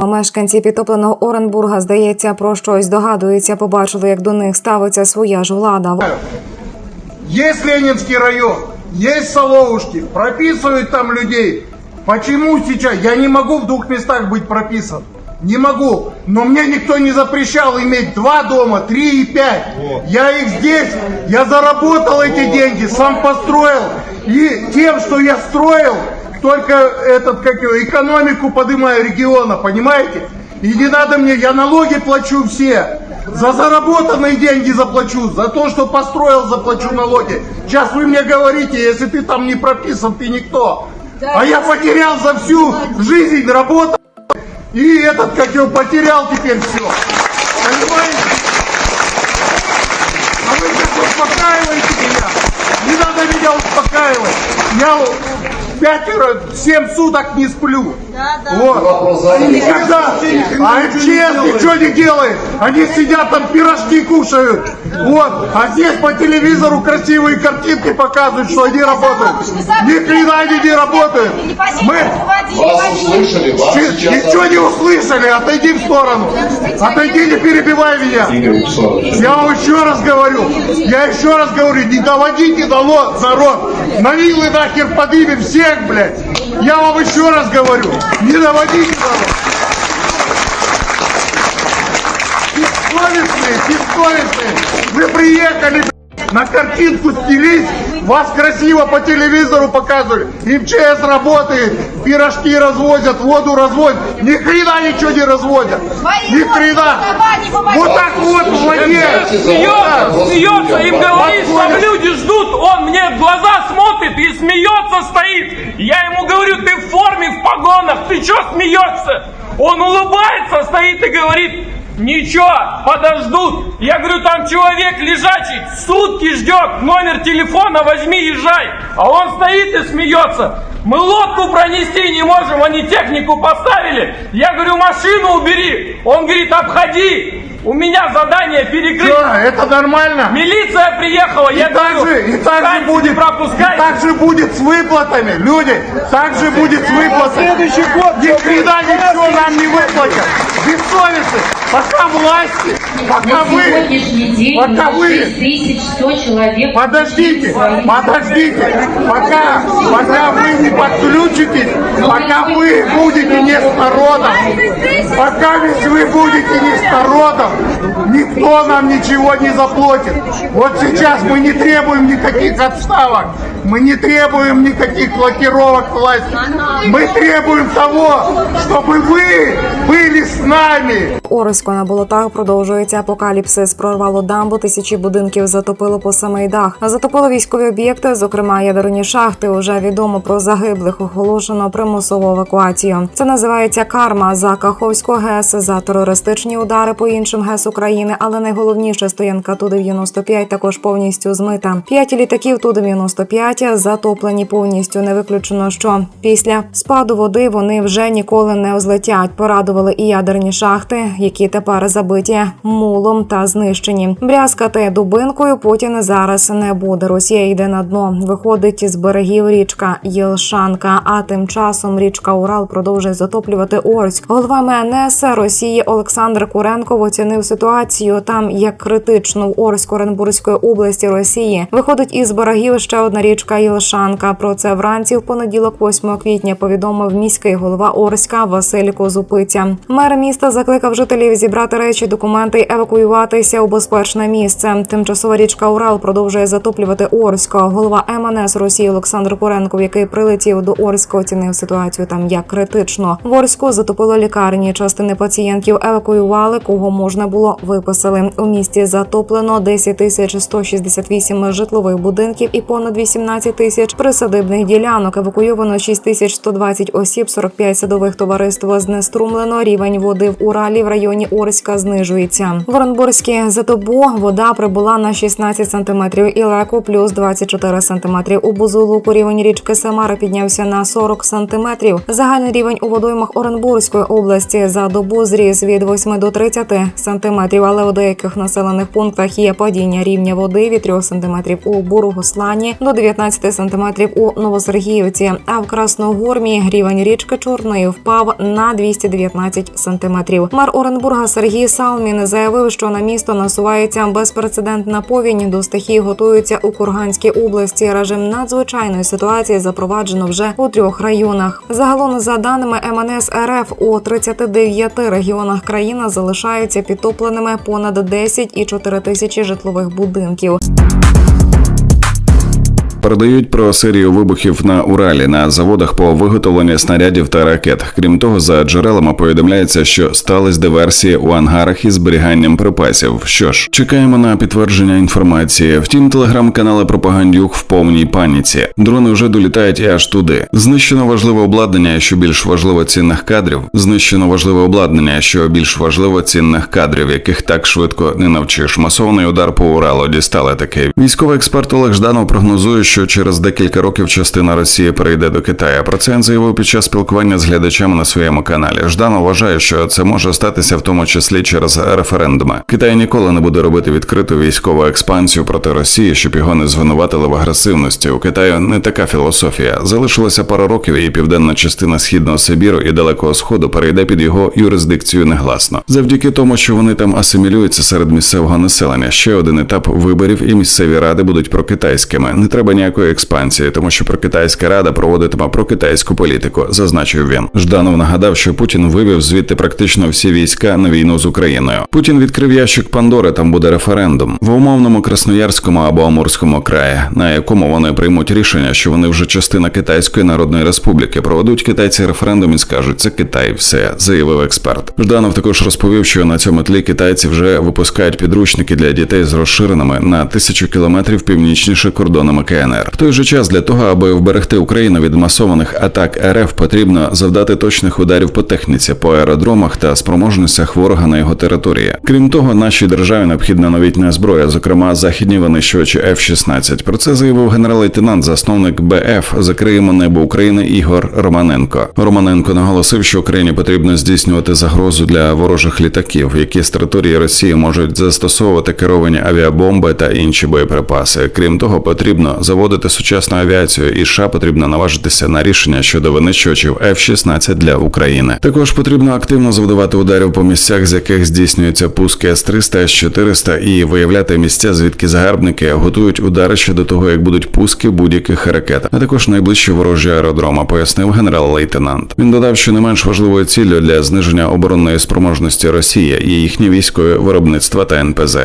Мешканці підтопленого Оренбурга, здається, про щось догадуються, побачили, як до них ставиться своя ж влада. Есть Ленинский район, есть Соловушки, прописывают там людей. Почему сейчас? Я не могу в двух местах быть прописан. Не могу. Но мне никто не запрещал иметь два дома, три и пять. Я их здесь, я заработал эти деньги, сам построил. И тем, что я строил, только этот, как его, экономику поднимаю региона, понимаете? И не надо мне, я налоги плачу все. За заработанные деньги заплачу, за то, что построил, заплачу налоги. Сейчас вы мне говорите, если ты там не прописан, ты никто. А я потерял за всю жизнь работу. И этот, как его, потерял теперь все. Понимаете? А вы как успокаиваете меня? Не надо меня успокаивать. Я пятеро, семь суток не сплю. Да, да. Вот. И никогда. А МЧС ничего не делает. Они сидят там пирожки кушают. Вот. А здесь по телевизору красивые картинки показывают, что они работают. Ни хрена они не работают. Мы Вас услышали. Ничего не услышали. Отойди в сторону. Отойди, не перебивай меня. Я вам еще раз говорю, я еще раз говорю, не доводите до ло- народ. На вилы нахер подымем всех, блядь. Я вам еще раз говорю, не доводите народ. Бессовестные, бессовестные. Вы приехали, на картинку снялись, вас красиво по телевизору показывали. МЧС работает, пирожки развозят, воду развозят. Ни хрена ничего не разводят. Ни хрена. Вот так вот, молодец. Смеется, смеется, им говорит, Подходит. люди ждут, он мне в глаза смотрит и смеется стоит. Я ему говорю, ты в форме, в погонах, ты что смеешься? Он улыбается, стоит и говорит, ничего, подождут. Я говорю, там человек лежачий, сутки ждет, номер телефона возьми, езжай. А он стоит и смеется. Мы лодку пронести не можем, они технику поставили. Я говорю, машину убери. Он говорит, обходи. У меня задание перекрыть. Что, это нормально? Милиция приехала, И я так говорю, же, и так же «Станьте, будет, не и так же будет с выплатами, люди, так же будет с выплатами. Следующий год ни хрена ничего нам не выплатят. Бессовестны, пока власти, пока На вы, день пока вы, 6100 человек. подождите, подождите, пока, пока вы не подключитесь, пока вы будете не с народом, пока ведь вы будете не с народом, никто нам ничего не заплатит. Вот сейчас мы не требуем никаких отставок, мы не требуем никаких блокировок власти, мы требуем того, чтобы вы были с нами. Орозько на болотах продовжується апокаліпсис. Прорвало дамбу, тисячі будинків затопило по самий дах. Затопило військові об'єкти, зокрема ядерні шахти. Уже відомо про загиблих. Оголошено примусову евакуацію. Це називається карма за Каховського ГЕС за терористичні удари по іншим ГЕС України. Але найголовніше стоянка ту 95 також повністю змита. П'ять літаків ту 95 затоплені повністю. Не виключено, що після спаду води вони вже ніколи не озлетять. Порадували і ядерні шахти, які тепер забиті мулом та знищені. Брязкати дубинкою Путін зараз не буде. Росія йде на дно. Виходить із берегів річка Єлшанка. А тим часом річка Урал продовжує затоплювати Орськ. Голова МНС Росії Олександр Куренков оцінив ситуацію там як критичну в Орську Оренбурзької області Росії. Виходить із берегів ще одна річка Єлшанка. Про це вранці в понеділок, 8 квітня, повідомив міський голова Орська Василь Козупиця. Мер міста закликав жителів зібрати речі, документи евакуюватися у безпечне місце. Тимчасова річка Урал продовжує затоплювати Орська. Голова МНС Росії Олександр Куренков, який прилетів до Орська, оцінив ситуацію там як критично. В Орську затопило лікарні. Частини пацієнтів евакуювали, кого можна було виписали. У місті затоплено 10 тисяч 168 житлових будинків і понад 18 тисяч присадибних ділянок. Евакуйовано 6 тисяч 120 осіб, 45 садових товариств знеструмлено. Рівень води в Уралі в районі Орська знижується. В Оренбурзькій за добу вода прибула на 16 сантиметрів. Ілеку плюс 24 сантиметрів. У Бузулуку рівень річки Самара піднявся на 40 сантиметрів. Загальний рівень у водоймах Оренбурзької області за добу зріс від 8 до 30 сантиметрів, але у деяких населених пунктах є падіння рівня води від 3 сантиметрів у Буругослані до 19 сантиметрів у Новосергіївці. А в Красногормі рівень річки Чорної впав на 219 сантиметрів. Мер Оренбурга Сергій Салмін заявив, що на місто насувається безпрецедентна повінь. До стихії готуються у Курганській області. Режим надзвичайної ситуації запроваджено вже у трьох районах. Загалом, за даними МНС РФ, у 39 регіонах країни залишаються підтопленими понад 10,4 тисячі житлових будинків. Передають про серію вибухів на Уралі на заводах по виготовленню снарядів та ракет. Крім того, за джерелами повідомляється, що стались диверсії у ангарах із зберіганням припасів. Що ж, чекаємо на підтвердження інформації. Втім, телеграм-канали пропагандюк в повній паніці. Дрони вже долітають і аж туди. Знищено важливе обладнання, що більш важливо цінних кадрів. Знищено важливе обладнання, що більш важливо цінних кадрів, яких так швидко не навчиш. Масований удар по Уралу дістали таке. Військовий експерт Олег Жданов прогнозує, що через декілька років частина Росії перейде до Китаю. Про це він заявив під час спілкування з глядачами на своєму каналі. Жданов вважає, що це може статися в тому числі через референдуми. Китай ніколи не буде робити відкриту військову експансію проти Росії, щоб його не звинуватили в агресивності. У Китаю не така філософія. Залишилося пара років, і південна частина східного Сибіру і далекого сходу перейде під його юрисдикцію негласно. Завдяки тому, що вони там асимілюються серед місцевого населення. Ще один етап виборів, і місцеві ради будуть прокитайськими. Не треба ніякої експансії, тому що прокитайська рада проводитиме прокитайську політику, зазначив він. Жданов нагадав, що Путін вивів звідти практично всі війська на війну з Україною. Путін відкрив ящик Пандори. Там буде референдум в умовному Красноярському або Амурському краї, на якому вони приймуть рішення, що вони вже частина Китайської Народної Республіки. Проведуть китайці референдум і скажуть, це Китай, все заявив експерт. Жданов також розповів, що на цьому тлі китайці вже випускають підручники для дітей з розширеними на тисячу кілометрів північніше кордонами КНР. В той же час для того, аби вберегти Україну від масованих атак РФ, потрібно завдати точних ударів по техніці, по аеродромах та спроможностях ворога на його території. Крім того, нашій державі необхідна новітня зброя, зокрема західні винищувачі F-16. Про це заявив генерал-лейтенант, засновник БФ Закриємо небо України Ігор Романенко. Романенко наголосив, що Україні потрібно здійснювати загрозу для ворожих літаків, які з території Росії можуть застосовувати керовані авіабомби та інші боєприпаси. Крім того, потрібно заводити сучасну авіацію, і США потрібно наважитися на рішення щодо винищувачів F-16 для України. Також потрібно активно завдавати ударів по місцях, з яких здійснюються пуски С-300, С-400 і виявляти місця, звідки загарбники готують удари ще до того, як будуть пуски будь-яких ракет, а також найближчі ворожі аеродрома, пояснив генерал-лейтенант. Він додав, що не менш важливою ціллю для зниження оборонної спроможності Росії є їхнє військове виробництво та НПЗ.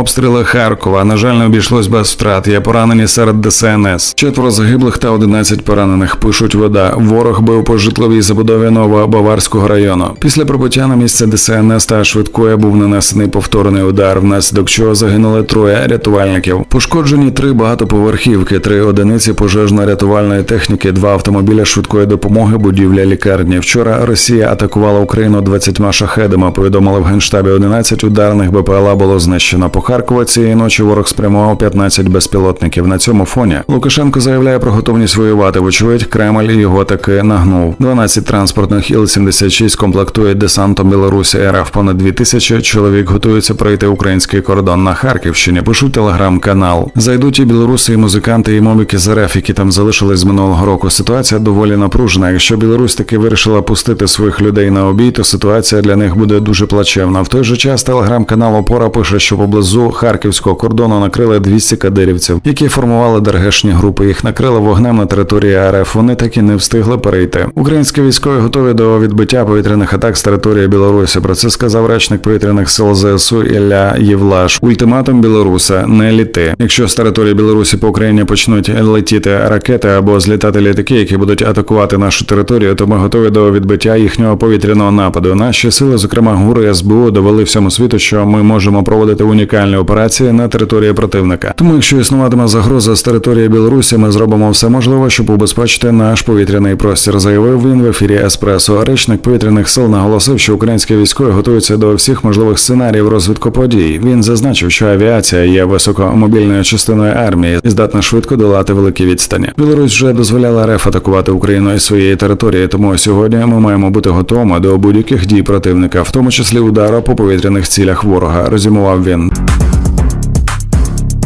Обстріли Харкова. На жаль, не обійшлось без втрат. Є поранені серед ДСНС. Четверо загиблих та 11 поранених. Пишуть вода. Ворог бив по житловій забудові Новобаварського району. Після прибуття на місце ДСНС та швидкої був нанесений повторний удар, внаслідок чого загинули троє рятувальників. Пошкоджені три багатоповерхівки, три одиниці пожежно-рятувальної техніки, два автомобіля швидкої допомоги, будівля лікарні. Вчора Росія атакувала Україну 20 шахедами. Повідомили в генштабі 11 ударних БПЛА було знищено. По Харкову цієї ночі ворог спрямував 15 безпілотників. На цьому фоні Лукашенко заявляє про готовність воювати. Вочевидь, Кремль його таки нагнув. 12 транспортних Іл-76 комплектують десантом Білорусі РФ. Понад 2000 чоловік готуються пройти український кордон на Харківщині. Пишуть телеграм-канал. Зайдуть і білоруси, і музиканти, і мовіки з РФ, які там залишились з минулого року. Ситуація доволі напружена. Якщо Білорусь таки вирішила пустити своїх людей на обій, то ситуація для них буде дуже плачевна. В той же час телеграм-канал Опора пише, що поблизу харківського кордону накрили 200 кадирівців, які формували ДРГшні групи. Їх накрили вогнем на території РФ. Вони так і не встигли перейти. Українські військові готові до відбиття повітряних атак з території Білорусі. Про це сказав речник повітряних сил ЗСУ Ілля Євлаш. Ультиматум Білоруса не літи. Якщо з території Білорусі по Україні почнуть летіти ракети або злітати літаки, які будуть атакувати нашу територію, то ми готові до відбиття їхнього повітряного нападу. Наші сили, зокрема ГУР і СБУ, довели всьому світу, що ми можемо проводити унікальні наступальні операції на території противника. Тому, якщо існуватиме загроза з території Білорусі, ми зробимо все можливе, щоб убезпечити наш повітряний простір. Заявив він в ефірі Еспресо. Речник повітряних сил наголосив, що українські військові готуються до всіх можливих сценаріїв розвитку подій. Він зазначив, що авіація є високомобільною частиною армії і здатна швидко долати великі відстані. Білорусь вже дозволяла РФ атакувати Україну із своєї території, тому сьогодні ми маємо бути готовими до будь-яких дій противника, в тому числі удару по повітряних цілях ворога. Резюмував він.